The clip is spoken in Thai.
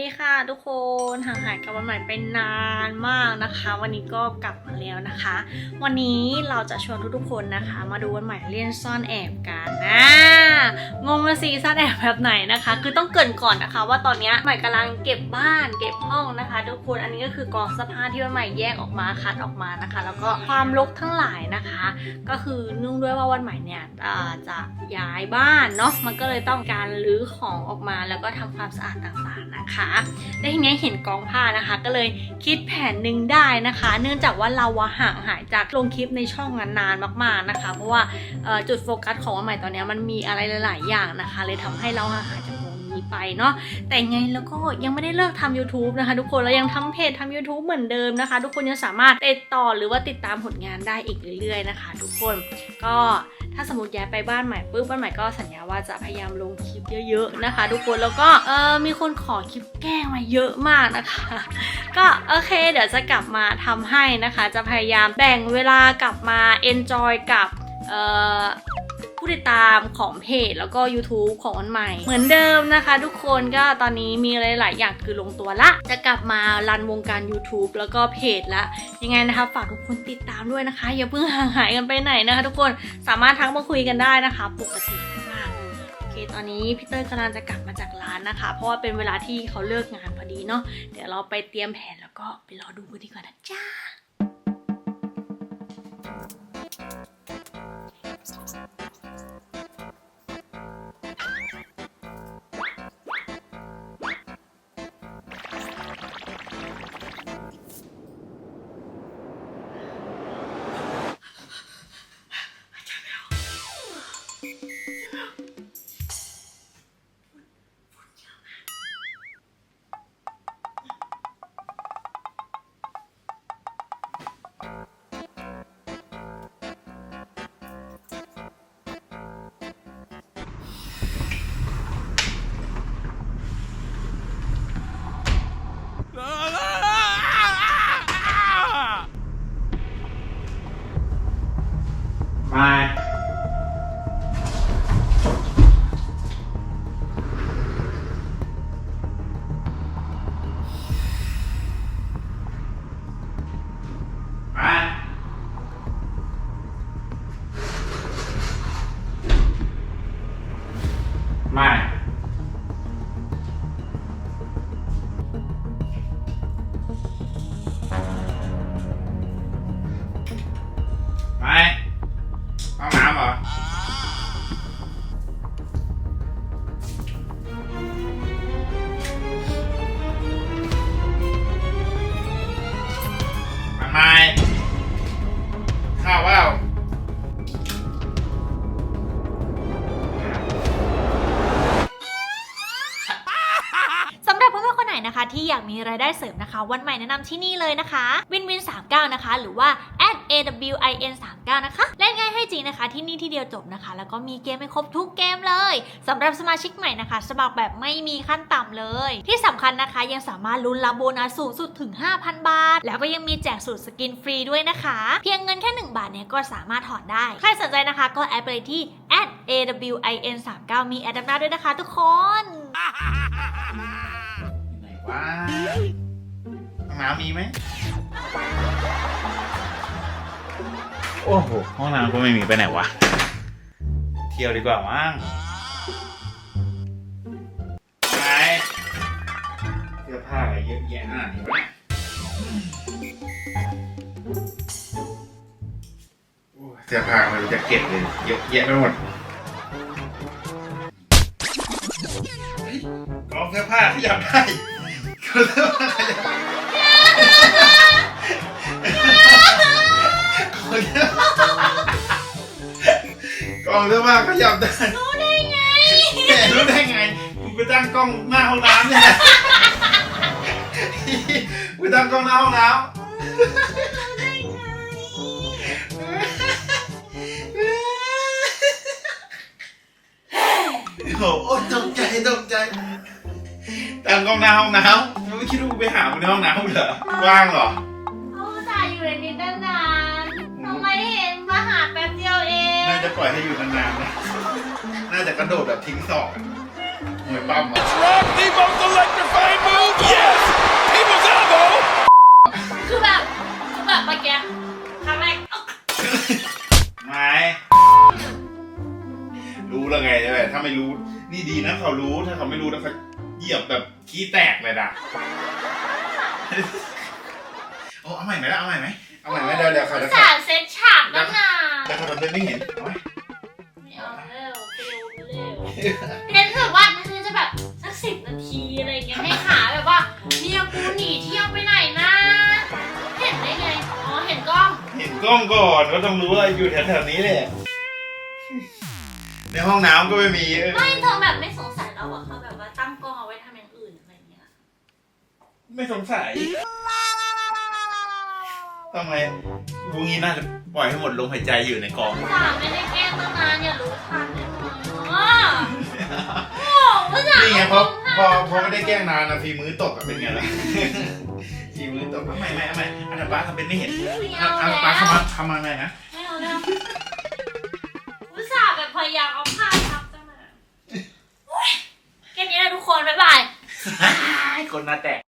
ดีค่ะทุกคนห่างหายกับวันใหม่ไปนานมากนะคะ วันนี้ก็กลับมาแล้วนะคะ วันนี้เราจะชวนทุกๆคนนะคะ มาดูวันใหม่เล่นซ่อนแอบกันนะ งงละสิซ่อนแอบแบบไหนนะคะ คือต้องเกินก่อนนะคะ ว่าตอนนี้ใหม่กำลังเก็บบ้าน เก็บห้องนะคะทุกคนอันนี้ก็คือกองเสื้อผ้าที่วันใหม่แยกออกมาคัดออกมานะคะ แล้วก็ความรกทั้งหลายนะคะ ก็คือเนื่องด้วยว่าวันใหม่เนี่ยจะย้ายบ้านเนาะมันก็เลยต้องการรื้อของออกมาแล้วก็ทำความสะอาดต่างๆนะคะได้ทีนี้เห็นกองผ้านะคะ ก็เลยคิดแผนหนึ่งได้นะคะ เนื่องจากว่าเราห่างหายจากลงคลิปในช่องนานๆมาก ๆนะคะ เพราะว่าจุดโฟกัสของวันใหม่ตอนนี้มันมีอะไรหลาย ๆ อย่างนะคะ เลยทำให้เราหายจากวงนี้ไปเนาะแต่ไงแล้วก็ยังไม่ได้เลิกทำ YouTube นะคะ ทุกคนเรายังทำเพจทำ YouTube เหมือนเดิมนะคะ ทุกคนยังสามารถติดต่อหรือว่าติดตามผลงานได้อีกเรื่อย ๆ นะคะ ทุกคนก็ถ้าสมมติย้ายไปบ้านใหม่ปุ๊บบ้านใหม่ก็สัญญาว่าจะพยายามลงคลิปเยอะ ๆ นะคะ ทุกคนแล้วก็เออมีคนขอคลิปแกล้งมาเยอะมากนะคะ ก็โอเค เดี๋ยวจะกลับมาทำให้นะคะ จะพยายามแบ่งเวลากลับมา enjoy กับเอ่อ ผู้ติดตามของเพจแล้วก็ YouTube ของวันใหม่ เหมือนเดิมนะคะ ทุกคนก็ตอนนี้มีหลาย ๆ อย่างคือลงตัวละ จะกลับมารันวงการ YouTube แล้วก็เพจละ ยังไงนะคะ ฝากทุกคนติดตามด้วยนะคะ อย่าเพิ่งห่างหายกันไปไหนนะคะ ทุกคนสามารถทักมาคุยกันได้นะคะ ปกติมากโอเคตอนนี้พี่เต้ยกำลังจะกลับมาจากร้านนะคะ เพราะว่าเป็นเวลาที่เขาเลิกงานพอดีเนาะเดี๋ยวเราไปเตรียมแผนแล้วก็ไปรอดูกันดีกว่านะจ้า ม นะคะ ที่อยากมีรายได้เสริมนะคะ วันใหม่แนะนำที่นี่เลยนะคะวินวิน39 นะคะ หรือว่า @awin 39 นะคะ เล่นง่ายให้จริงนะคะ ที่นี่ที่เดียวจบนะคะ แล้วก็มีเกมให้ครบทุกเกมเลยสำหรับสมาชิกใหม่นะคะ สมัครแบบไม่มีขั้นต่ำเลย ที่สำคัญนะคะยังสามารถลุ้นรับโบนัสสูงสุดถึง 5,000 บาท แล้วก็ยังมีแจกสูตรสกินฟรีด้วยนะคะ เพียงเงินแค่ 1 บาทเนี่ยก็สามารถถอนได้ ใครสนใจนะคะก็แอดไปที่ @awin 39มีแอดดับหน้าด้วยนะคะ ทุกคนไหน วะห้องน้ำมีไหม โอ้โห ห้องน้ำก็ไม่มีไปไหนวะ เที่ยวดีกว่ามั้งไปเสื้อผ้าอะไรเยอะแยะขนาดนี้วะโอ้ยเสื้อผ้าไมันจะเก็บเลยเยอะแยะไปหมดเฮ้ยกองเสื้อผ้าขยับได้กองเสื้อผ้าขยับได้ กองเสื้อผ้ากองเสื้อผ้าขยับได้รู้ได้ไงแหมรู้ได้ไงกูไปตั้งกล้องหน้าห้องน้ำเนี่ยนะกูตั้งกล้องหน้าห้องน้ำโอ้โหตกใจตกใจตั้งกล้องหน้าห้องน้ำมึง ไม่คิดว่ากูไปหามึงในห้องน้ำเหรอว่างเหรอเอาจ่ายอยู่ในนี้ตั้งนานทำไมเห็นมาหาแป๊บเดียวเองน่าจะปล่อยให้อยู่นานๆนะน่าจะกระโดดแบบทิ้งศอกอะมวยปั้มเหรอ Rock Devo's electrifying move. Yes, people's elbow. คือแบบคือแบบเมื่อกี้ครั้งแรกไม่รู้แล้วไงใช่ไหมถ้าไม่รู้ นี่ดีนะเขารู้ ถ้าเขาไม่รู้นะเขา เหยียบแบบขี้แตกเลยนะโอ้เอาใหม่ไหมล่ะเอาใหม่ไหมเอาใหม่ไหมเดี๋ยวเดี๋ยวเขาจะสารเซตฉากตั้งนานเดี๋ยวเขาจะไม่เห็นเอาไหมไม่เอาเร็วเร็วเร็วเรียนรู้สึกว่าน่าจะแบบสักสิบนาทีอะไรอย่างเงี้ยให้หาแบบว่าเนี่ยกูหนีเที่ยวไปไหนนะเห็นได้ไงอ๋อเห็นกล้องเห็นกล้องก่อนก็ต้องรู้ว่าอยู่แถวๆนี้แหละในห้องน้ำก็ไม่มีเออไม่เธอแบบไม่สงสัยเราอะเขาแบบว่าตั้งกล้องเอาไว้ ไม่สงสัยทำไมพวกนี้น่าจะปล่อยให้หมดลมหายใจอยู่ในกอง สามไม่ได้แกล้งตั้งนานอย่ารู้ทันเลยอ๋อโอ้ภาษานี่ไงพอพอพอไม่ได้แกล้งนานนะฟีมือตกอะเป็นไงล่ะฟีมือตกทำไมไม่ทำไมอันดับป้าทำเป็นไม่เห็นไม่อัเอานดับแล้ป้าวทำมาทำมาไงนะไม่เอาแล้วภาษาแบบพยายามเอาผ้าทับตั้งนานโอ๊ยแค่นี้แหละทุกคน บ๊ายบาย คนหน้าแตก